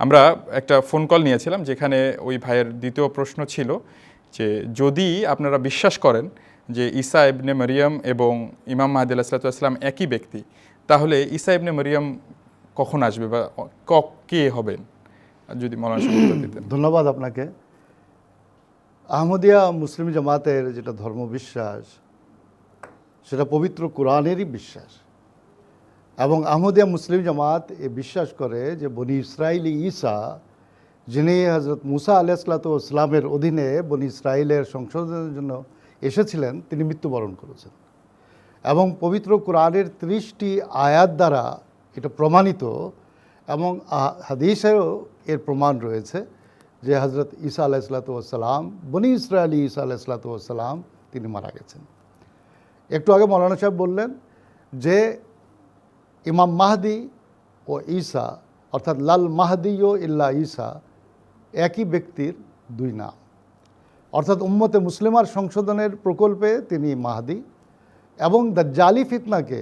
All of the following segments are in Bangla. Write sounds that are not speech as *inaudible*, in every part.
আমরা একটা ফোন কল নিয়েছিলাম যেখানে ওই ভাইয়ের দ্বিতীয় প্রশ্ন ছিল যে যদি আপনারা বিশ্বাস করেন যে ঈসা ইবনে মরিয়ম এবং ইমাম মাহাদি আলাহিসাল্লাম একই ব্যক্তি, তাহলে ঈসা ইবনে মরিয়ম কখন আসবে বা ক- কে হবেন? যদি মনে *clears throat* ধন্যবাদ আপনাকে। আহমদিয়া মুসলিম জামাতের যেটা ধর্মবিশ্বাস, সেটা পবিত্র কোরআনেরই বিশ্বাস। এবং আহমদিয়া মুসলিম জামাত এ বিশ্বাস করে যে বনি ইসরায়েলি ঈসা, যিনি হজরত মুসা আলাইসলাত ইসলামের অধীনে বনি ইসরায়েলের সংশোধনের জন্য এসেছিলেন, তিনি মৃত্যুবরণ করেছেন। এবং পবিত্র কোরআনের ত্রিশটি আয়াত দ্বারা এটা প্রমাণিত এবং হাদিসেরও এর প্রমাণ রয়েছে যে হজরত ঈসা আলাইসালাতাম বনি ইসরায়েলি ঈসা আলাইসালাতাম তিনি মারা গেছেন। একটু আগে মৌলানা সাহেব বললেন যে ইমাম মাহদি ও ঈসা, অর্থাৎ লাল মাহদি ও ইল্লা ঈসা, একই ব্যক্তির দুই নাম। অর্থাৎ উম্মতে মুসলিমার সংশোধনের প্রকল্পে তিনি মাহাদি এবং দাজ্জালি ফিতনাকে,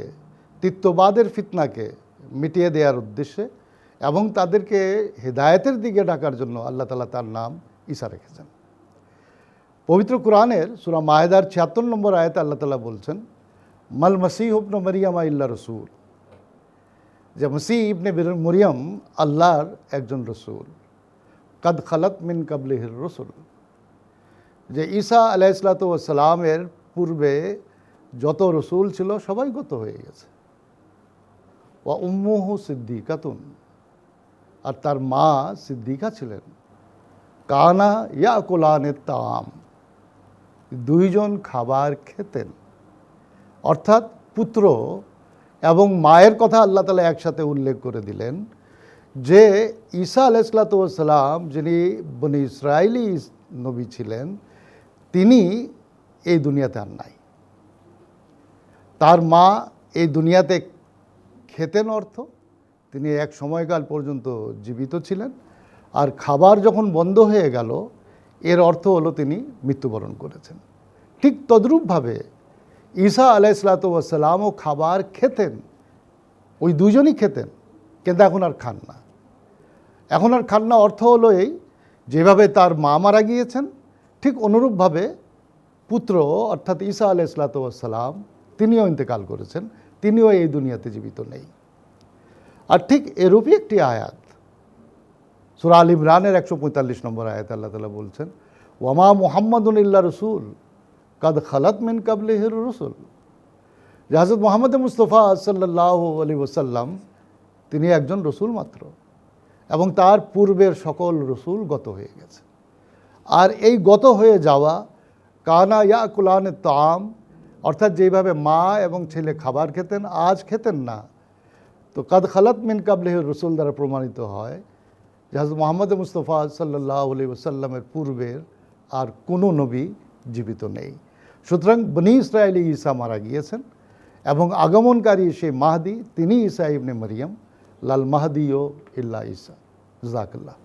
তিত্ববাদের ফিতনাকে মিটিয়ে দেওয়ার উদ্দেশ্যে এবং তাদেরকে হেদায়েতের দিকে ডাকার জন্য আল্লাহ তালা তার নাম ঈসা রেখেছেন। পবিত্র কোরআনের সুরা মায়েদার ছিয়াত্তর নম্বর আয়াতে আল্লাহ তালা বলছেন, মাল মসিহ ইবন মরিয়ামা ইল্লা রসুল। যে মসিহ ইবনে বির- মরিয়ম আল্লাহর একজন রসুল। কাদ খালাত মিন কাবলিহির রসুল। যে ঈসা আলাইসালাতামের পূর্বে যত রসুল ছিল সবাই গত হয়ে গেছে। ও উম্মুহু সিদ্দিকাতুন। আর তার মা সিদ্দিকা ছিলেন। কানা ইয়া কোলানের তাম দুইজন খাবার খেতেন। অর্থাৎ পুত্র এবং মায়ের কথা আল্লাহ তালা একসাথে উল্লেখ করে দিলেন যে ঈসা আলাইসালাতাম যিনি বনি ইসরায়েলি নবী ছিলেন, তিনি এই দুনিয়াতে আর নাই। তার মা এই দুনিয়াতে খেতেন অর্থ, তিনি এক সময়কাল পর্যন্ত জীবিত ছিলেন, আর খাবার যখন বন্ধ হয়ে গেল, এর অর্থ হলো তিনি মৃত্যুবরণ করেছেন। ঠিক তদ্রূপভাবে ঈসা আলাইসালাতামও খাবার খেতেন। ওই দুজনই খেতেন, কিন্তু এখন আর খান না। এখন আর খান না অর্থ হলো এই, যেভাবে তার মা মারা গিয়েছেন, ঠিক অনুরূপভাবে পুত্র, অর্থাৎ ঈসা আলাইসালাতাম তিনিও ইন্তেকাল করেছেন, তিনিও এই দুনিয়াতে জীবিত নেই। আর ঠিক এরূপই একটি আয়াত, সুরা আল ইমরানের একশো পঁয়তাল্লিশ নম্বর আয়াত আল্লাহ তালা বলছেন ওয়ামা মুহাম্মদুল ইল্লা রসুল। কাদ খালাত মিন কাবলে কাবলিহির রসুল। যে হাজরত মোহাম্মদ মুস্তফা সাল্লাহ আলী ওসাল্লাম তিনি একজন রসুল মাত্র এবং তার পূর্বের সকল রসুল গত হয়ে গেছে। আর এই গত হয়ে যাওয়া কানা ইয়া কুলান তাম অর্থাৎ যেইভাবে মা এবং ছেলে খাবার খেতেন, আজ খেতেন না। তো কাদ খালাত মিন কাবলেহ রসুল দ্বারা প্রমাণিত হয় যে হাজর মোহাম্মদ মুস্তফা সাল্লাহ আলি ওসাল্লামের পূর্বের আর কোনো নবী জীবিত নেই। সুতরাং বনি ইসরায়েলি ঈসা মারা গিয়েছেন এবং আগমনকারী সেই মাহাদি, তিনি ঈসা ইবনে মরিয়াম, লাল মাহাদিও ইল্লা ঈসা। জাকাল্লাহ